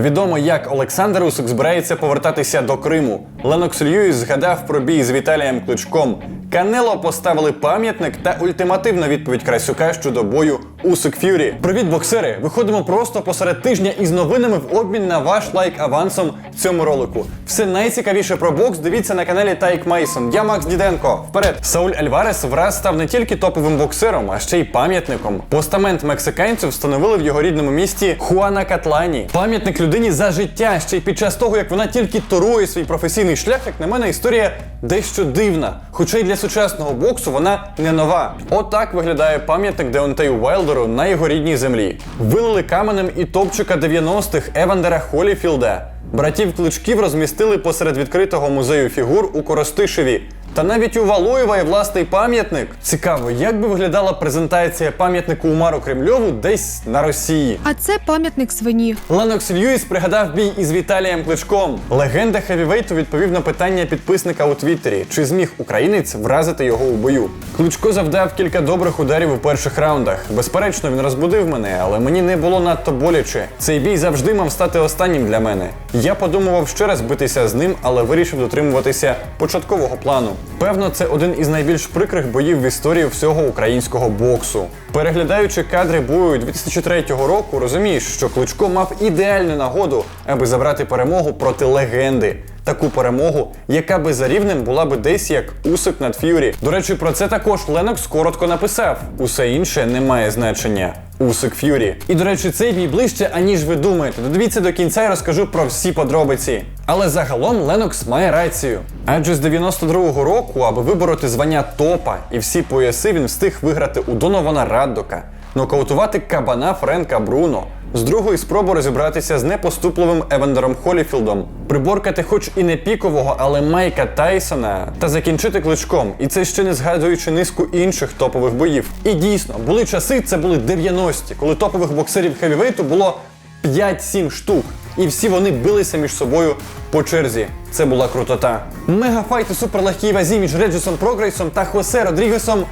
Відомо, як Олександр Усик збирається повертатися до Криму. Ленокс Льюіс згадав про бій з Віталієм Кличком. Канело поставили пам'ятник та ультимативна відповідь Красюка щодо бою Усик Ф'юрі. Привіт, боксери! Виходимо просто посеред тижня із новинами в обмін на ваш лайк авансом в цьому ролику. Все найцікавіше про бокс дивіться на каналі Тайк Мейсон. Я Макс Діденко. Вперед! Сауль Альварес враз став не тільки топовим боксером, а ще й пам'ятником. Постамент мексиканців встановили в його рідному місті Хуана Катлані. Пам'ятник людині за життя, ще й під час того, як вона тільки торує свій професійний шлях, як на мене, історія дещо дивна. Хоча й для сучасного боксу вона не нова. Отак виглядає пам'ятник Деонтею Вайлдеру на його рідній землі. Вилили каменем і топчика 90-х Евандера Холіфілда. Братів кличків розмістили посеред відкритого музею фігур у Коростишеві. Та навіть у Валуєва є власний пам'ятник. Цікаво, як би виглядала презентація пам'ятнику Умару Кремльову десь на Росії. А це пам'ятник свині. Ленокс Льюіс пригадав бій із Віталієм Кличком. Легенда хевівейту відповів на питання підписника у Твіттері, чи зміг українець вразити його у бою. Кличко завдав кілька добрих ударів у перших раундах. Безперечно, він розбудив мене, але мені не було надто боляче. Цей бій завжди мав стати останнім для мене. Я подумував ще раз битися з ним, але вирішив дотримуватися початкового плану. Певно, це один із найбільш прикрих боїв в історії всього українського боксу. Переглядаючи кадри бою 2003 року, розумієш, що Кличко мав ідеальну нагоду, аби забрати перемогу проти легенди. Таку перемогу, яка би за рівнем була би десь як Усик над Ф'юрі. До речі, про це також Ленокс коротко написав. Усе інше не має значення. Усик Ф'юрі. І до речі, цей бій ближче, аніж ви думаєте. Додивіться до кінця і розкажу про всі подробиці. Але загалом Ленокс має рацію. Адже з 92-го року, аби вибороти звання топа і всі пояси, він встиг виграти у Донована Раддока, нокаутувати кабана Френка Бруно, з другої спроби розібратися з непоступливим Евендером Холіфілдом, приборкати хоч і не пікового, але Майка Тайсона та закінчити кличком. І це ще не згадуючи низку інших топових боїв. І дійсно, були часи, це були 90-ті, коли топових боксерів хевівейту було 5-7 штук. І всі вони билися між собою по черзі. Це була крутота. Мегафайт у суперлегкій вазі між Реджесом Прогрейсом та Хосе Родрігесом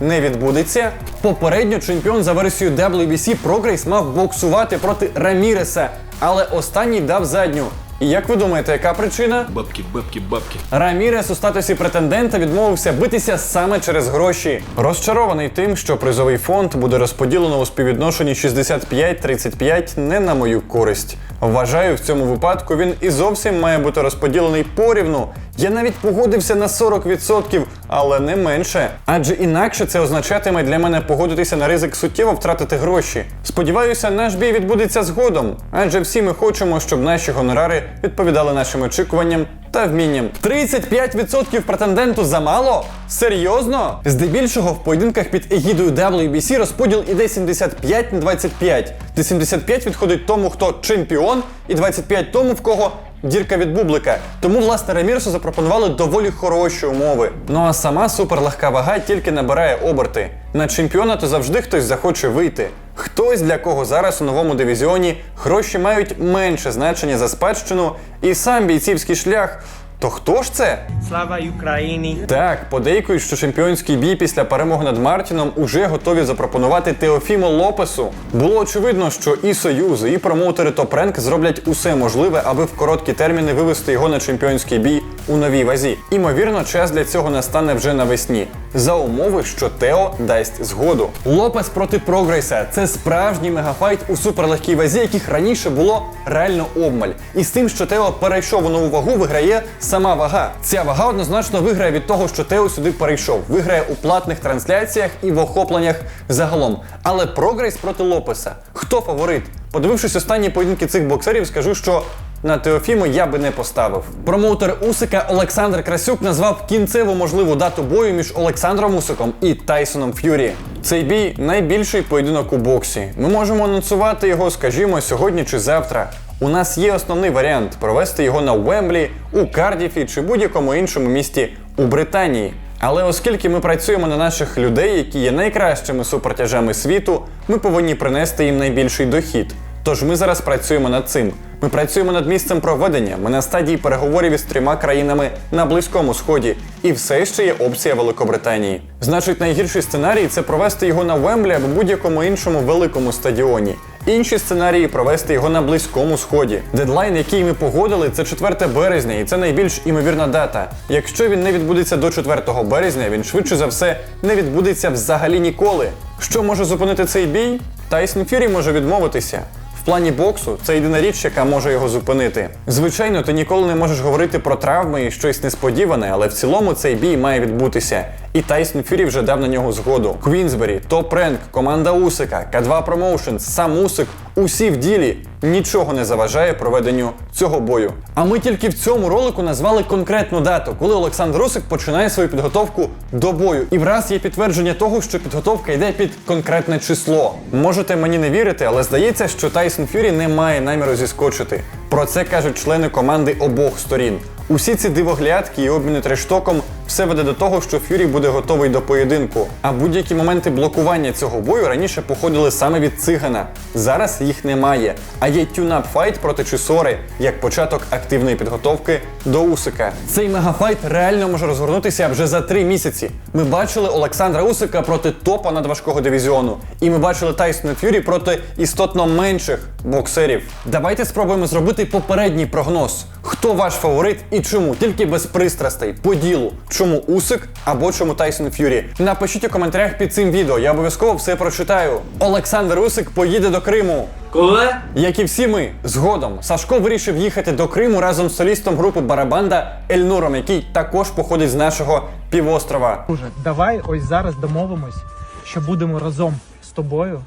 не відбудеться. Попередньо чемпіон за версією WBC Прогрейс мав боксувати проти Раміреса, але останній дав задню. І як ви думаєте, яка причина? Бабки, бабки, бабки. Рамірес у статусі претендента відмовився битися саме через гроші. Розчарований тим, що призовий фонд буде розподілено у співвідношенні 65-35 не на мою користь. Вважаю, в цьому випадку він і зовсім має бути розподілений порівну. Я навіть погодився на 40%, але не менше. Адже інакше це означатиме для мене погодитися на ризик суттєво втратити гроші. Сподіваюся, наш бій відбудеться згодом, адже всі ми хочемо, щоб наші гонорари відповідали нашим очікуванням та вмінням. 35% претенденту замало? Серйозно? Здебільшого в поєдинках під егідою WBC розподіл іде 75 на 25, де 75 відходить тому, хто чемпіон, і 25 тому, в кого дірка від бублика. Тому, власне, Рамірсу запропонували доволі хороші умови. Ну а сама суперлегка вага тільки набирає оберти. На чемпіона то завжди хтось захоче вийти. Хтось, для кого зараз у новому дивізіоні гроші мають менше значення за спадщину, і сам бійцівський шлях. То хто ж це? Слава Україні! Так, подейкують, що чемпіонський бій після перемоги над Мартіном уже готові запропонувати Теофімо Лопесу. Було очевидно, що і союзи, і промоутери Rank зроблять усе можливе, аби в короткі терміни вивести його на чемпіонський бій у новій вазі. Імовірно, час для цього настане вже навесні. За умови, що Тео дасть згоду. Лопес проти Прогрейса це справжній мегафайт у суперлегкій вазі, яких раніше було реально обмаль. І з тим, що Тео перейшов у нову вагу, виграє сама вага. Ця вага однозначно виграє від того, що Тео сюди перейшов. Виграє у платних трансляціях і в охопленнях загалом. Але прогрес проти Лопеса. Хто фаворит? Подивившись останні поєдинки цих боксерів, скажу, що на Теофіму я би не поставив. Промоутер Усика Олександр Красюк назвав кінцеву можливу дату бою між Олександром Усиком і Тайсоном Ф'юрі. Цей бій найбільший поєдинок у боксі. Ми можемо анонсувати його, скажімо, сьогодні чи завтра. У нас є основний варіант провести його на Уемблі, у Кардіфі чи будь-якому іншому місті у Британії. Але оскільки ми працюємо на наших людей, які є найкращими супертяжами світу, ми повинні принести їм найбільший дохід. Тож ми зараз працюємо над цим. Ми працюємо над місцем проведення. Ми на стадії переговорів із трьома країнами на Близькому Сході, і все ще є опція Великобританії. Значить, найгірший сценарій це провести його на Вемблі або будь-якому іншому великому стадіоні. Інші сценарії провести його на близькому сході. Дедлайн, який ми погодили, це 4 березня, і це найбільш імовірна дата. Якщо він не відбудеться до 4 березня, він швидше за все не відбудеться взагалі ніколи. Що може зупинити цей бій? Тайсон Фюрі може відмовитися. Плані боксу це єдина річ, яка може його зупинити. Звичайно, ти ніколи не можеш говорити про травми і щось несподіване, але в цілому цей бій має відбутися. І Тайсон Фюрі вже дав на нього згоду. Квінсбері, Топ Ренк, команда Усика, К2 Промоушенс, сам Усик усі в ділі. Нічого не заважає проведенню цього бою. А ми тільки в цьому ролику назвали конкретну дату, коли Олександр Русик починає свою підготовку до бою. І враз є підтвердження того, що підготовка йде під конкретне число. Можете мені не вірити, але здається, що Тайсон Фюрі не має наміру зіскочити. Про це кажуть члени команди обох сторін. Усі ці дивоглядки і обміни трештоком все веде до того, що Фюрі буде готовий до поєдинку. А будь-які моменти блокування цього бою раніше походили саме від цигана. Зараз їх немає. А є тюнап файт проти Чисори як початок активної підготовки до Усика. Цей мегафайт реально може розгорнутися вже за три місяці. Ми бачили Олександра Усика проти топа надважкого дивізіону, і ми бачили Тайсона Фюрі проти істотно менших боксерів. Давайте спробуємо зробити попередній прогноз. Хто ваш фаворит і чому? Тільки без пристрастей, по ділу. Чому Усик або чому Тайсон Ф'юрі? Напишіть у коментарях під цим відео, я обов'язково все прочитаю. Олександр Усик поїде до Криму. Коли? Як і всі ми, згодом Сашко вирішив їхати до Криму разом з солістом групи Барабанда Ельнуром, який також походить з нашого півострова. Друже, давай ось зараз домовимось, що будемо разом з тобою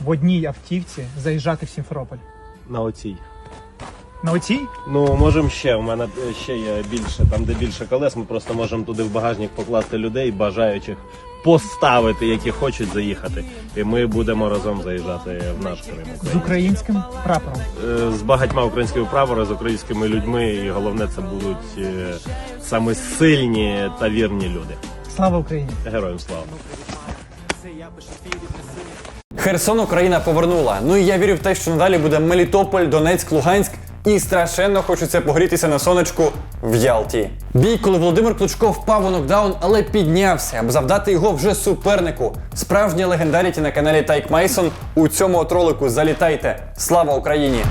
в одній автівці заїжджати в Сімферополь. На оцій. На оцій? Ну, можемо ще. У мене е, ще є більше, там де більше колес. Ми просто можемо туди в багажник покласти людей, бажаючих поставити, які хочуть заїхати. І ми будемо разом заїжджати в наш Крим. З українським прапором. Е, З багатьма українськими прапорами, з українськими людьми, і головне, це будуть е, саме сильні та вірні люди. Слава Україні! Героям слава! Херсон Україна повернула. Ну і я вірю в те, що надалі буде Мелітополь, Донецьк, Луганськ. І страшенно хочеться погрітися на сонечку в Ялті. Бій, коли Володимир Кличко впав у нокдаун, але піднявся, аби завдати його вже супернику. Справжні легендаріті на каналі Тайк Майсон. У цьому от залітайте. Слава Україні!